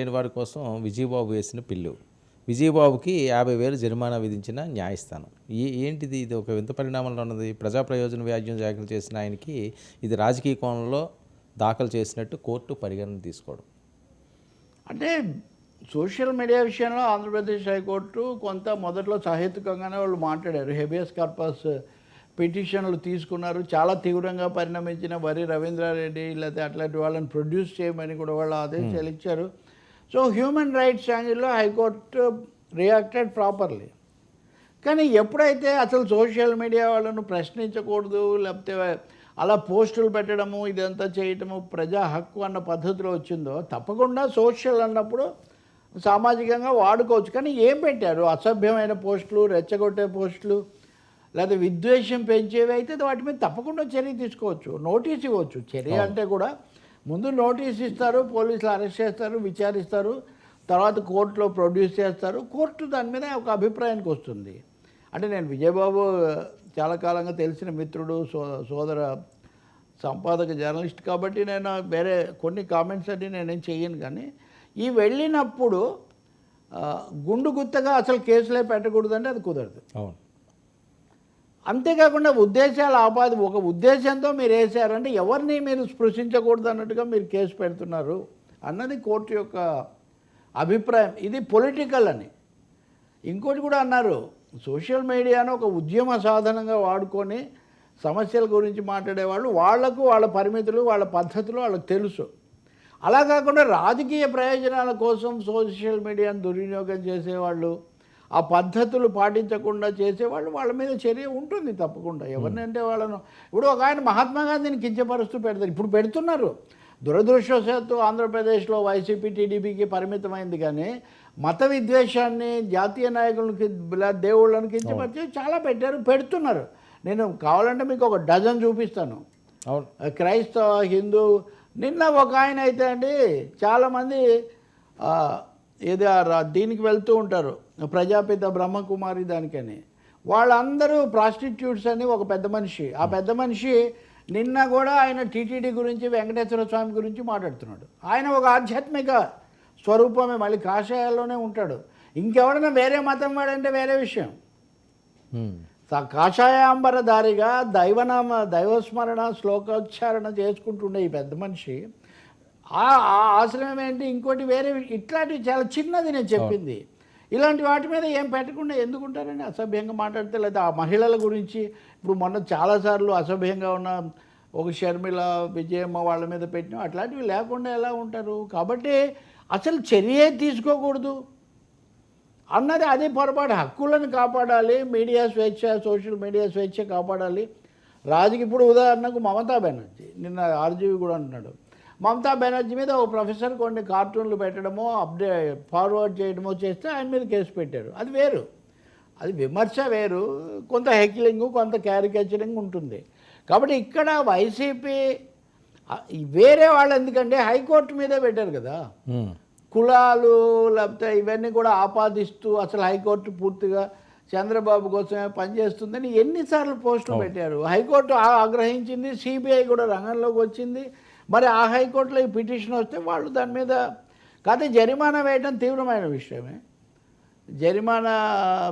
లేని వారి కోసం విజయబాబు వేసిన పిల్లు. విజయబాబుకి యాభై వేలు జరిమానా విధించిన న్యాయస్థానం. ఈ ఏంటిది ఇది? ఒక వింత పరిణామంలో ఉన్నది. ప్రజా ప్రయోజన వ్యాజ్యం దాఖలు చేసిన ఆయనకి ఇది రాజకీయ కోణంలో దాఖలు చేసినట్టు కోర్టు పరిగణన తీసుకోవడం. అంటే సోషల్ మీడియా విషయంలో ఆంధ్రప్రదేశ్ హైకోర్టు కొంత మొదట్లో సహేతుకంగానే వాళ్ళు మాట్లాడారు. హెబియస్ కార్పస్ పిటిషన్లు తీసుకున్నారు. చాలా తీవ్రంగా పరిణమించిన వరి రవీంద్రారెడ్డి లేకపోతే అట్లాంటి వాళ్ళని ప్రొడ్యూస్ చేయమని కూడా వాళ్ళు ఆదేశాలు ఇచ్చారు. సో హ్యూమన్ రైట్స్ యాంగిల్లో హైకోర్టు రియాక్టెడ్ ప్రాపర్లీ కానీ ఎప్పుడైతే అసలు సోషల్ మీడియా వాళ్ళను ప్రశ్నించకూడదు లేకపోతే అలా పోస్టులు పెట్టడము ఇదంతా చేయటము ప్రజా హక్కు అన్న పద్ధతిలో వచ్చిందో తప్పకుండా సోషల్ అన్నప్పుడు సామాజికంగా వాడుకోవచ్చు. కానీ ఏం పెట్టారు? అసభ్యమైన పోస్టులు రెచ్చగొట్టే పోస్టులు లేదా విద్వేషం పెంచేవి అయితే వాటి మీద తప్పకుండా చర్య తీసుకోవచ్చు నోటీస్ ఇవ్వచ్చు. చర్య అంటే కూడా ముందు నోటీస్ ఇస్తారు పోలీసులు అరెస్ట్ చేస్తారు విచారిస్తారు తర్వాత కోర్టులో ప్రొడ్యూస్ చేస్తారు. కోర్టు దాని మీద ఒక అభిప్రాయానికి వస్తుంది. అంటే నేను విజయబాబు చాలా కాలంగా తెలిసిన మిత్రుడు సో సోదర సంపాదక జర్నలిస్ట్ కాబట్టి నేను వేరే కొన్ని కామెంట్స్ అన్ని నేనేం చెయ్యను కానీ ఈ వెళ్ళినప్పుడు గుండు గుత్తగా అసలు కేసులే పెట్టకూడదంటే అది కుదరదు. అవును. అంతేకాకుండా ఉద్దేశాలు ఆపాది ఒక ఉద్దేశంతో మీరు వేసారంటే ఎవరిని మీరు స్పృశించకూడదు అన్నట్టుగా మీరు కేసు పెడుతున్నారు అన్నది కోర్టు యొక్క అభిప్రాయం. ఇది పొలిటికల్ అని. ఇంకోటి కూడా అన్నారు సోషల్ మీడియాను ఒక ఉద్యమ సాధనంగా వాడుకొని సమస్యల గురించి మాట్లాడేవాళ్ళు వాళ్ళకు వాళ్ళ పరిమితులు వాళ్ళ పద్ధతులు వాళ్ళకి తెలుసు. అలా కాకుండా రాజకీయ ప్రయోజనాల కోసం సోషల్ మీడియాను దుర్వినియోగం చేసేవాళ్ళు ఆ పద్ధతులు పాటించకుండా చేసేవాళ్ళు వాళ్ళ మీద చర్య ఉంటుంది తప్పకుండా. ఎవరినంటే వాళ్ళను ఇప్పుడు ఒక ఆయన మహాత్మా గాంధీని కించపరుస్తూ పెడతారు. ఇప్పుడు పెడుతున్నారు. దురదృష్టవశాత్తు ఆంధ్రప్రదేశ్లో వైసీపీ టీడీపీకి పరిమితమైంది కానీ మత విద్వేషాన్ని జాతీయ నాయకులను కి- ఇలా దేవుళ్ళను కించపరిచి చాలా పెట్టారు పెడుతున్నారు. నేను కావాలంటే మీకు ఒక డజన్ చూపిస్తాను. అవును. క్రైస్తవ హిందూ నిన్న ఒక ఆయన అయితే అండి చాలామంది ఏదో దీనికి వెళ్తూ ఉంటారు. ప్రజాపిత బ్రహ్మకుమారి దానికని. వాళ్ళందరూ ప్రాస్టిట్యూట్స్ అని ఒక పెద్ద మనిషి. ఆ పెద్ద మనిషి నిన్న కూడా ఆయన టీటీడీ గురించి వెంకటేశ్వర స్వామి గురించి మాట్లాడుతున్నాడు. ఆయన ఒక ఆధ్యాత్మిక స్వరూపమే మళ్ళీ కాషాయాల్లోనే ఉంటాడు. ఇంకెవడన్నా వేరే మతం వాడంటే వేరే విషయం. కాషాయాంబరధారిగా దైవనామ దైవస్మరణ శ్లోకోచ్చారణ చేసుకుంటుండే ఈ పెద్ద మనిషి. ఆశ్రమం ఏంటి? ఇంకోటి వేరే ఇట్లాంటివి చాలా చిన్నది నేను చెప్పింది. ఇలాంటి వాటి మీద ఏం పెట్టకుండా ఎందుకుంటారండి అసభ్యంగా మాట్లాడితే? లేదా ఆ మహిళల గురించి ఇప్పుడు మొన్న చాలాసార్లు అసభ్యంగా ఉన్న ఒక షర్మిల విజయమ్మ వాళ్ళ మీద పెట్టిన అట్లాంటివి లేకుండా ఎలా ఉంటారు? కాబట్టి అసలు చర్యే తీసుకోకూడదు. అన్నది అదే పొరపాటు. హక్కులను కాపాడాలి మీడియా స్వేచ్ఛ సోషల్ మీడియా స్వేచ్ఛ కాపాడాలి. రాజుకి ఇప్పుడు ఉదాహరణకు మమతా బెనర్జీ నిన్న ఆర్జీవి కూడా అంటున్నాడు మమతా బెనర్జీ మీద ఓ ప్రొఫెసర్ కొన్ని కార్టూన్లు పెట్టడమో అప్డే ఫార్వర్డ్ చేయడమో చేస్తే ఆయన మీద కేసు పెట్టారు. అది వేరు. అది విమర్శ వేరు. కొంత హెక్లింగ్ కొంత క్యారికేచరింగ్ ఉంటుంది. కాబట్టి ఇక్కడ వైసీపీ వేరే వాళ్ళు ఎందుకంటే హైకోర్టు మీదే పెట్టారు కదా. కులాలు లేకపోతే ఇవన్నీ కూడా ఆపాదిస్తూ అసలు హైకోర్టు పూర్తిగా చంద్రబాబు కోసమే పనిచేస్తుందని ఎన్నిసార్లు పోస్టులు పెట్టారు. హైకోర్టు ఆగ్రహించింది సిబిఐ కూడా రంగంలోకి వచ్చింది. మరి ఆ హైకోర్టులో ఈ పిటిషన్ వస్తే వాళ్ళు దాని మీద కాకపోతే జరిమానా వేయడం తీవ్రమైన విషయమే. జరిమానా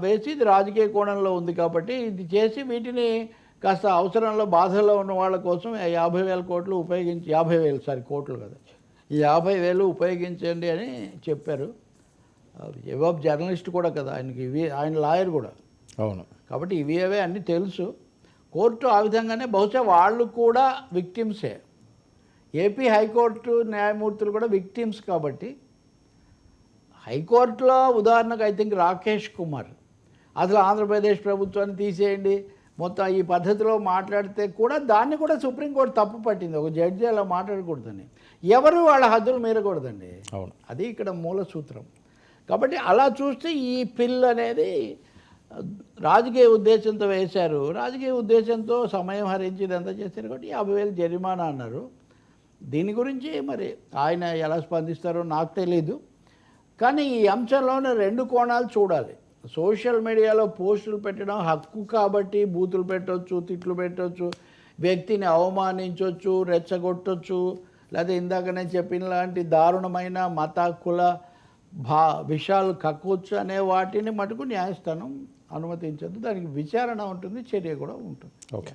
వేసి ఇది రాజకీయ కోణంలో ఉంది కాబట్టి ఇది చేసి వీటిని కాస్త అవసరంలో బాధల్లో ఉన్న వాళ్ళ కోసం యాభై వేల కోట్లు ఉపయోగించి యాభై వేలు సారీ కోట్లు కదా ఈ యాభై వేలు ఉపయోగించండి అని చెప్పారు. జవాబ్ జర్నలిస్ట్ కూడా కదా ఆయనకి ఇవి ఆయన లాయర్ కూడా. అవును. కాబట్టి ఇవి అవే అన్నీ తెలుసు. కోర్టు ఆ విధంగానే బహుశా వాళ్ళు కూడా విక్టిమ్సే. ఏపీ హైకోర్టు న్యాయమూర్తులు కూడా విక్టిమ్స్ కాబట్టి హైకోర్టులో ఉదాహరణకు ఐ థింక్ రాకేష్ కుమార్. అసలు ఆంధ్రప్రదేశ్ ప్రభుత్వాన్ని తీసేయండి. మొత్తం ఈ పద్ధతిలో మాట్లాడితే కూడా దాన్ని కూడా సుప్రీంకోర్టు తప్పు పట్టింది. ఒక జడ్జి అలా మాట్లాడకూడదని. ఎవరు వాళ్ళ హద్దులు మీరకూడదండి? అవును. అది ఇక్కడ మూల సూత్రం. కాబట్టి అలా చూస్తే ఈ పిల్ అనేది రాజకీయ ఉద్దేశంతో వేశారు. రాజకీయ ఉద్దేశంతో సమయం హరించి ఇదంతా చేశారు? కాబట్టి యాభై వేలు జరిమానా అన్నారు. దీని గురించి మరి ఆయన ఎలా స్పందిస్తారో నాకు తెలీదు. కానీ ఈ అంశంలోనే రెండు కోణాలు చూడాలి. సోషల్ మీడియాలో పోస్టులు పెట్టడం హక్కు కాబట్టి బూతులు పెట్టొచ్చు తిట్లు పెట్టవచ్చు వ్యక్తిని అవమానించవచ్చు రెచ్చగొట్టొచ్చు. లేదా ఇందాక నేను చెప్పిన లాంటి దారుణమైన మత కుల భా విషయాలు కక్కొచ్చు అనే వాటిని మటుకు న్యాయస్థానం అనుమతించదు. దానికి విచారణ ఉంటుంది చర్య కూడా ఉంటుంది. ఓకే.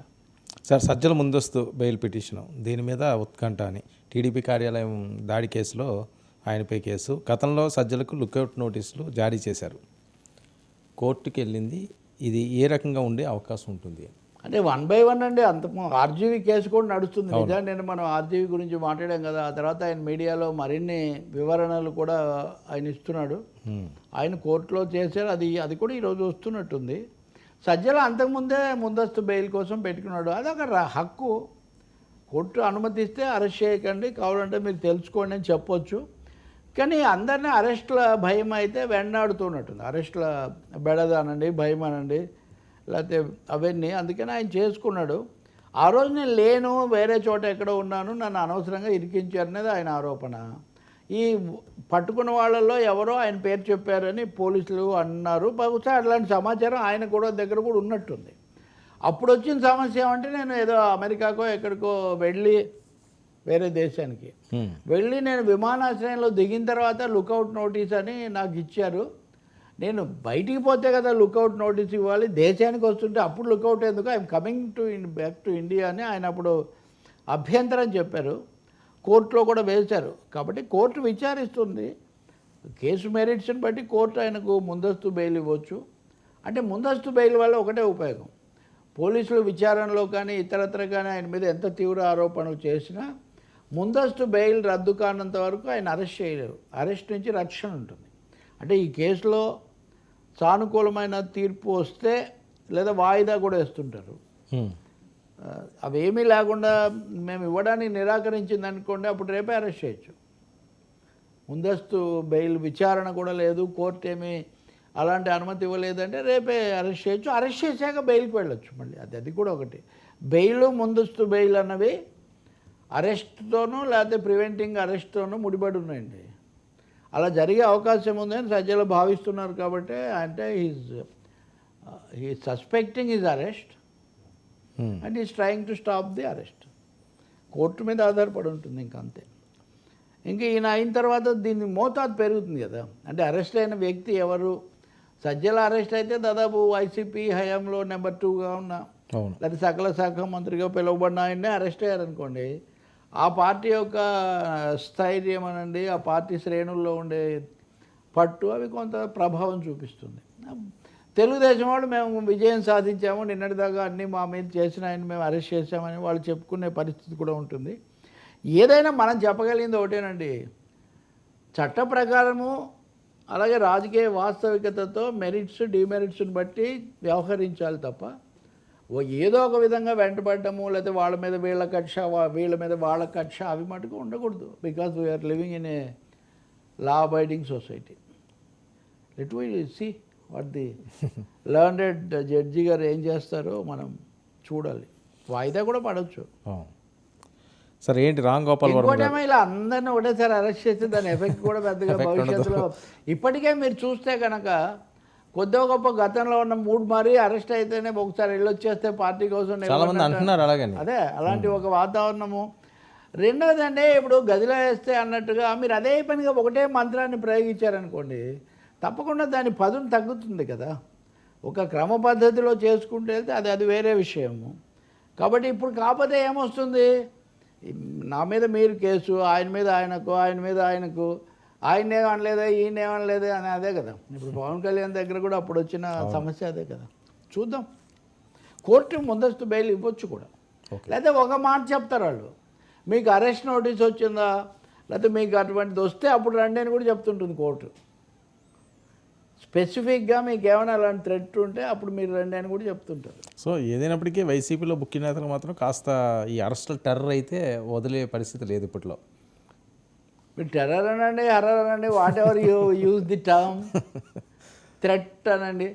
సార్ సజ్జల ముందస్తు బెయిల్ పిటిషన్. దీని మీద ఉత్కంఠ అని. టీడీపీ కార్యాలయం దాడి కేసులో ఆయనపై కేసు. గతంలో సజ్జలకు లుకౌట్ నోటీసులు జారీ చేశారు. కోర్టుకి వెళ్ళింది ఇది ఏ రకంగా ఉండే అవకాశం ఉంటుంది? అంటే వన్ బై వన్ అండి. అంత ఆర్జీవీ కేసు కూడా నడుస్తుంది. నిజాన్ని నేను మనం ఆర్జీవీ గురించి మాట్లాడాం కదా. ఆ తర్వాత ఆయన మీడియాలో మరిన్ని వివరణలు కూడా ఆయన ఇస్తున్నాడు. ఆయన కోర్టులో చేశారు. అది అది కూడా ఈరోజు వస్తున్నట్టుంది. సజ్జల అంతకుముందే ముందస్తు బెయిల్ కోసం పెట్టుకున్నాడు. అది ఒక హక్కు. కోర్టు అనుమతిస్తే అరెస్ట్ చేయకండి కావాలంటే మీరు తెలుసుకోండి అని చెప్పొచ్చు. కానీ అందరినీ అరెస్ట్ల భయం అయితే వెంటాడుతున్నట్టుంది. అరెస్ట్ల బెడదానండి భయం అనండి లేకపోతే అవన్నీ. అందుకని ఆయన చేసుకున్నాడు. ఆ రోజు నేను లేను వేరే చోట ఎక్కడో ఉన్నాను నన్ను అనవసరంగా ఇరికించారనేది ఆయన ఆరోపణ. ఈ పట్టుకున్న వాళ్ళల్లో ఎవరో ఆయన పేరు చెప్పారని పోలీసులు అన్నారు. బహుశా అట్లాంటి సమాచారం ఆయన కూడా దగ్గర కూడా ఉన్నట్టుంది. అప్పుడు వచ్చిన సమస్య ఏమంటే నేను ఏదో అమెరికాకో ఎక్కడికో వెళ్ళి వేరే దేశానికి. వెళ్ళి నేను విమానాశ్రయంలో దిగిన తర్వాత లుకౌట్ నోటీస్ అని నాకు ఇచ్చారు. నేను బయటికి పోతే కదా లుకౌట్ నోటీస్ ఇవ్వాలి. దేశానికి వస్తుంటే అప్పుడు లుకౌట్ ఎందుకు? I'm coming to in back to India అని ఆయన అప్పుడు అభ్యంతరం చెప్పారు. కోర్టులో కూడా వేశారు. కాబట్టి కోర్టు విచారిస్తుంది. కేసు మెరిట్స్ని బట్టి కోర్టు ఆయనకు ముందస్తు బెయిల్ ఇవ్వచ్చు. అంటే ముందస్తు బెయిల్ వల్ల ఒకటే ఉపయోగం. పోలీసులు విచారణలో కానీ ఇతరత్ర కానీ ఆయన మీద ఎంత తీవ్ర ఆరోపణలు చేసినా ముందస్తు బెయిల్ రద్దు కానంత వరకు ఆయన అరెస్ట్ చేయలేరు. అరెస్ట్ నుంచి రక్షణ ఉంటుంది. అంటే ఈ కేసులో సానుకూలమైన తీర్పు వస్తే లేదా వాయిదా కూడా వేస్తుంటారు. అవేమీ లేకుండా మేము ఇవ్వడానికి నిరాకరించింది అనుకోండి అప్పుడు రేపే అరెస్ట్ చేయొచ్చు. ముందస్తు బెయిల్ విచారణ కూడా లేదు కోర్టు ఏమీ అలాంటి అనుమతి ఇవ్వలేదంటే రేపే అరెస్ట్ చేయొచ్చు. అరెస్ట్ చేశాక బెయిల్కి వెళ్ళొచ్చు మళ్ళీ. అది అది కూడా ఒకటి. బెయిల్ ముందస్తు బెయిల్ అన్నవి అరెస్ట్తోనూ లేకపోతే ప్రివెంటింగ్ అరెస్ట్తోనూ ముడిపడి ఉన్నాయండి. అలా జరిగే అవకాశం ఉందని సజ్జలు భావిస్తున్నారు కాబట్టి అంటే he's he suspecting is arrest. And is trying to stop the arrest court మీద ఆధారపడి ఉంటుంది ఇంక అంతే. ఇంక ఈయన అయిన తర్వాత దీని మోతాదు పెరుగుతుంది కదా. అంటే అరెస్ట్ అయిన వ్యక్తి ఎవరు? సజ్జల అరెస్ట్ అయితే దాదాపు వైసీపీ హయాంలో నెంబర్ టూగా ఉన్న. లేదా సకల శాఖ మంత్రిగా పిలువబడిన ఆయన్నే అరెస్ట్ అయ్యారనుకోండి ఆ పార్టీ యొక్క స్థైర్యం అనండి ఆ పార్టీ శ్రేణుల్లో ఉండే పట్టు అవి కొంత ప్రభావం చూపిస్తుంది. తెలుగుదేశం వాళ్ళు మేము విజయం సాధించాము నిన్నటిదాకా అన్నీ మా మీద చేసిన ఆయన మేము అరెస్ట్ చేశామని వాళ్ళు చెప్పుకునే పరిస్థితి కూడా ఉంటుంది. ఏదైనా మనం చెప్పగలిగింది ఒకటేనండి. చట్ట ప్రకారము అలాగే రాజకీయ వాస్తవికతతో మెరిట్స్ డిమెరిట్స్ని బట్టి వ్యవహరించాలి తప్ప ఓ ఏదో ఒక విధంగా వెంటబడటము లేకపోతే వాళ్ళ మీద వీళ్ళ కక్ష వా- వీళ్ళ మీద వాళ్ళ కక్ష అవి మటుకు ఉండకూడదు. Because we're living in a law abiding society let we see what the learned judge గారు ఏం చేస్తారో మనం చూడాలి. వాయిదా కూడా పడవచ్చు. సార్ ఏంటి రామ్ గోపాల్ వర్మ ఇలా అందరిని ఒకటేసారి అరెస్ట్ చేస్తే దాని ఎఫెక్ట్ కూడా పెద్దగా. భవిష్యత్తులో ఇప్పటికే మీరు చూస్తే కనుక కొద్దిగా గొప్ప గతంలో ఉన్న మూడు మరీ అరెస్ట్ అయితేనే ఒకసారి వెళ్ళొచ్చేస్తే పార్టీ కోసం అంటున్నారు అలాగని. అదే అలాంటి ఒక వాతావరణము. రెండోది అంటే ఇప్పుడు గదిలో వేస్తే అన్నట్టుగా మీరు అదే పనిగా ఒకటే మంత్రాన్ని ప్రయోగించారనుకోండి తప్పకుండా దాని పదును తగ్గుతుంది కదా. ఒక క్రమ పద్ధతిలో చేసుకుంటూ వెళ్తే అది అది వేరే విషయము. కాబట్టి ఇప్పుడు కాకపోతే ఏమొస్తుంది? నా మీద మీరు కేసు ఆయన మీద ఆయనకు ఆయన మీద ఆయనకు ఆయన ఏమనలేదా ఈయన ఏమనలేదా అని అదే కదా. ఇప్పుడు పవన్ కళ్యాణ్ దగ్గర కూడా అప్పుడు వచ్చిన సమస్య అదే కదా. చూద్దాం. కోర్టు ముందస్తు బెయిల్ ఇవ్వచ్చు కూడా. లేకపోతే ఒక మాట చెప్తారు వాళ్ళు. మీకు అరెస్ట్ నోటీస్ వచ్చిందా? లేకపోతే మీకు అటువంటిది వస్తే అప్పుడు రండి అని కూడా చెప్తుంటుంది కోర్టు. స్పెసిఫిక్గా మీకు ఏమైనా అలాంటి థ్రెట్ ఉంటే అప్పుడు మీరు రండి అని కూడా చెప్తుంటారు. సో ఏదైనప్పటికీ వైసీపీలో ముఖ్య నేతలు మాత్రం కాస్త ఈ అరెస్టుల టెర్రర్ అయితే వదిలే పరిస్థితి లేదు ఇప్పట్లో. మీరు టెర్రర్ అనండి హర్రర్ అనండి whatever you use the term threat అనండి.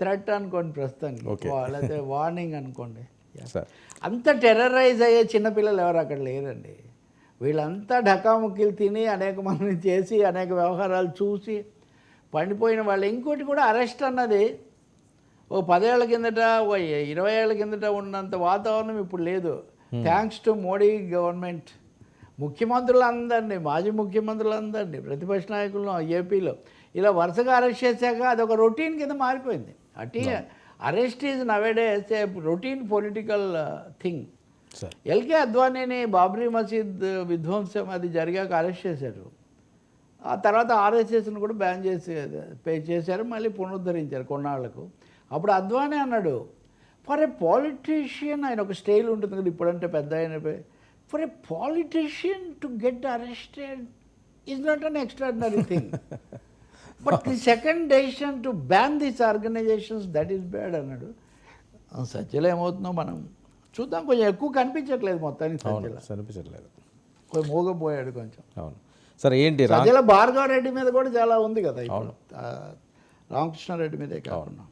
థ్రెట్ అనుకోండి ప్రస్తుతానికి. లేకపోతే వార్నింగ్ అనుకోండి. అంత టెర్రరైజ్ అయ్యే చిన్నపిల్లలు ఎవరు అక్కడ లేరండి. వీళ్ళంతా ఢకాముక్కీలు తిని అనేక మందిని చేసి అనేక వ్యవహారాలు చూసి పండిపోయిన వాళ్ళు ఇంకోటి కూడా అరెస్ట్ అన్నది. ఓ పదేళ్ళ కిందట ఓ ఇరవై ఏళ్ళ కిందట ఉన్నంత వాతావరణం ఇప్పుడు లేదు. థ్యాంక్స్ టు మోడీ గవర్నమెంట్ ముఖ్యమంత్రులందరినీ మాజీ ముఖ్యమంత్రులందరినీ ప్రతిపక్ష నాయకులను ఏపీలో ఇలా వరుసగా అరెస్ట్ చేశాక అది ఒక రొటీన్ కింద మారిపోయింది. At the arrest is nowadays a routine political thing sir. L K అద్వానీని Babri Masjid విధ్వంసం అది జరిగాక అరెస్ట్ చేశారు. ఆ తర్వాత ఆర్ఎస్ఎస్ని కూడా బ్యాన్ చేసి పే చేశారు మళ్ళీ పునరుద్ధరించారు కొన్నాళ్ళకు అప్పుడు అద్వానీ అన్నాడు ఫర్ ఏ పాలిటీషియన్ ఆయన ఒక స్టైల్ ఉంటుంది కదా ఇప్పుడంటే పెద్ద ఆయన for a politician to get arrested is not an extraordinary thing but the second decision to ban these organisations that is bad అన్నాడు. సత్యలో ఏమవుతుందో మనం? చూద్దాం కొంచెం ఎక్కువ కనిపించట్లేదు మొత్తానికి సత్యలో కనిపించట్లేదు. కొంచెం మూగపోయాడు కొంచెం. అవును. సరే ఏంటి రా సజ్జల భార్గవ రెడ్డి మీద కూడా చాలా ఉంది కదా రామకృష్ణారెడ్డి మీదే కాకుండా.